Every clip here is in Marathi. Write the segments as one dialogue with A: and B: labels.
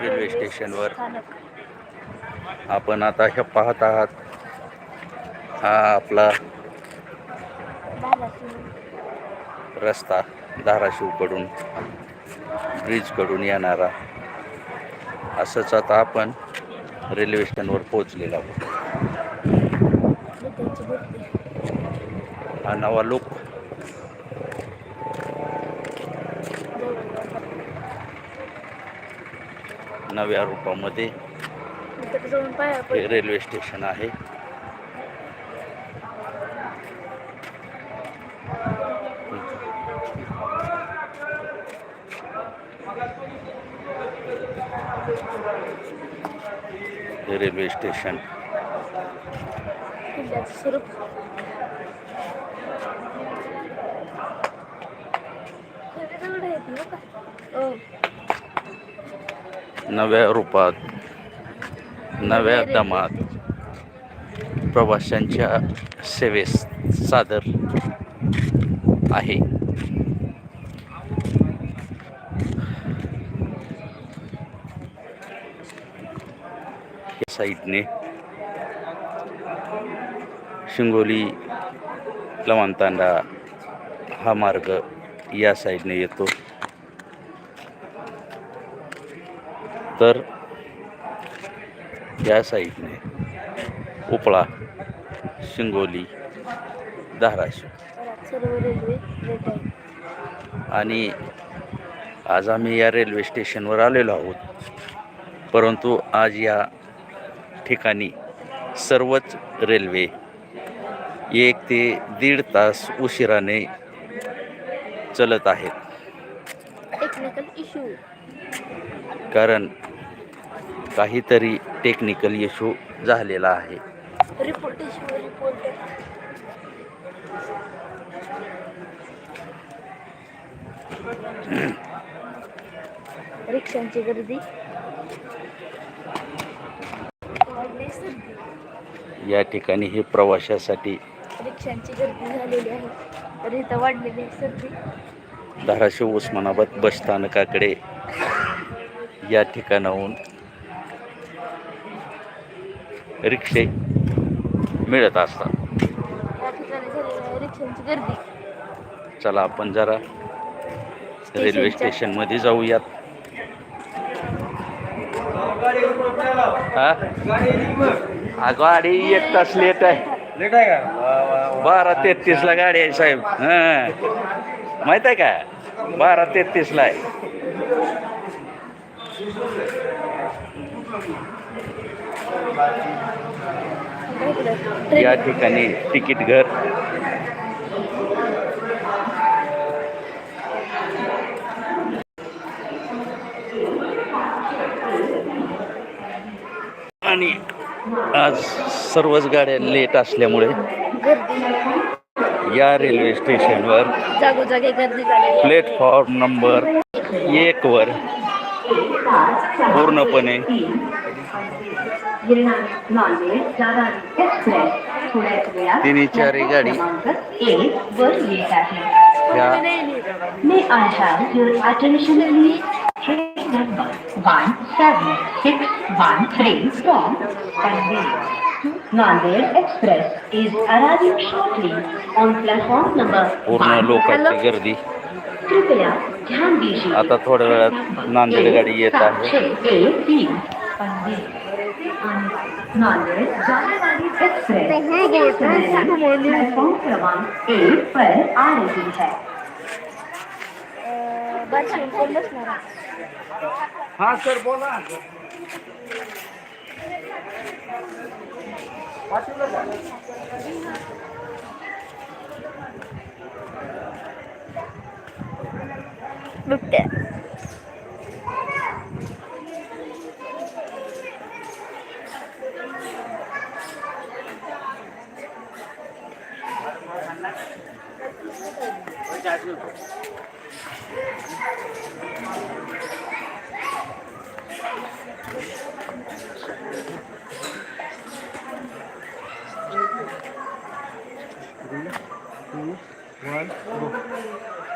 A: रेल्वे स्टेशनवर. आपण आता हे पाहत आहात. हा आपला रस्ता धाराशिवकडून ब्रिजकडून येणारा. असंच आता आपण रेल्वे स्टेशनवर पोहोचलेलो आहोत. हा नवा लोक
B: जवळ
A: नव्या रूपामध्ये हे रेल्वे स्टेशन आहे. हे रेल्वे स्टेशन.
B: स्वरूप दगड आहेत ना का? हो.
A: नव्या रूपात नव्या दमात प्रवाशांच्या सेवेस सादर आहे. या साईडने शिंगोली लवंतांडा हा मार्ग या साईडने येतो. तर या साईडने उपळा शिंगोली धाराशिव. आणि आज आम्ही या रेल्वे स्टेशनवर आलेलो आहोत. परंतु आज या ठिकाणी सर्वच रेल्वे एक ते दीड तास उशिराने चलत आहेत. कारण काहीतरी टेक्निकल इश्यू झालेला आहे.
B: रिक्षांची गर्दी.
A: या ठिकाणी हे प्रवाशासाठी
B: रिक्षांची गर्दी झालेली आहे. तर इथं वाढलेली आहे सर्दी.
A: धाराशिव उस्मानाबाद बस स्थानकाकडे या ठिकाणाहून रिक्षे मिळत असतात. चला आपण जरा रेल्वे स्टेशनमध्ये जाऊयात. हा? गाडी एक तास लेट आहे.
C: लेट आहे का.
A: बारा तेहतीस ला गाडी आहे साहेब. हा. माहीत आहे का? बारा तेहतीस ला आहे. या ठिकाणी तिकीट घर आणि आज सर्वच गाड्या लेट असल्यामुळे या रेल्वे स्टेशनवर. प्लॅटफॉर्म नंबर एक वर पूर्णपणे तिन्ही चारही गाडी
D: one seven six one three from Nanded. Nanded Express is arriving shortly on platform number
A: पूर्ण
D: one.
A: लोकांची गर्दी
D: कृपया
A: आता थोड्या वेळात नांदेड गाडी
D: सातशे एक तीन पंडित ಬಿಟ್ಟೆ Three, two, one, go.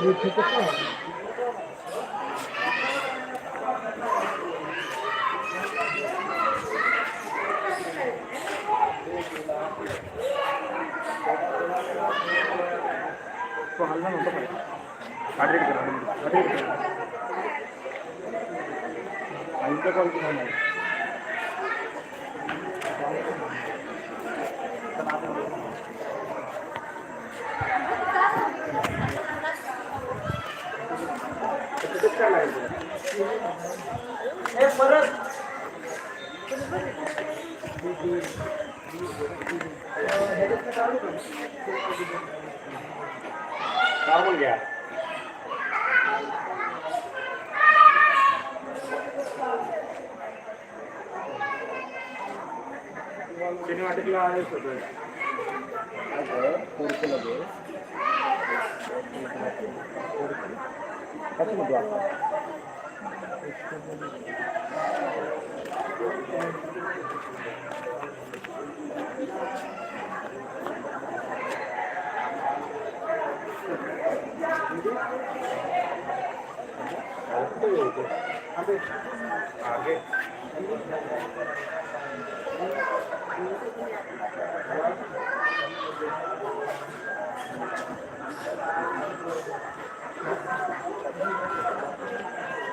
B: 이거 됐겠다. 또
C: 하려면 또
B: 가야
C: 가리게 되는 거 가리게 되는 거 아닌데 걸리긴 하네 나도 केला नाही नॉर्मल घ्या सिनेमॅटिकला आहे सगळं कोर्सला आगे Thank you.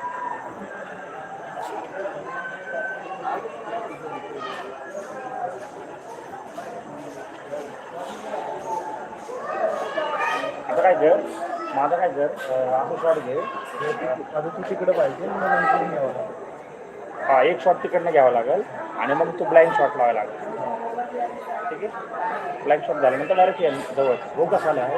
C: काय कर माझं काय कर अं, असं शॉट घे आता तू तिकडं पाहिजे मग नंतर घ्यावं लागेल. हा एक शॉट तिकडनं घ्यावा लागेल आणि मग तू ब्लाइंड शॉट लावायला लागेल. ठीक आहे? ब्लाइंड शॉट झाल्यानंतर डायरेक्ट जवळ. हो कसा आला आहे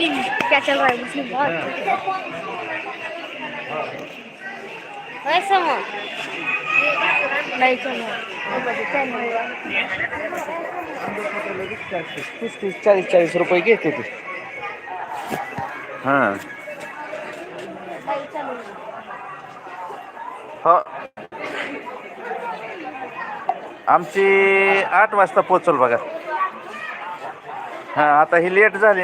B: मुस्लिम क्या चल रहा है मुस्लिम बहुत समोर नाही
C: तीस तीस चाळीस चाळीस रुपये घेते ते.
A: हां. हो. आमची आठ वाजता पोचल बघा. हां आता ही लेट झाली.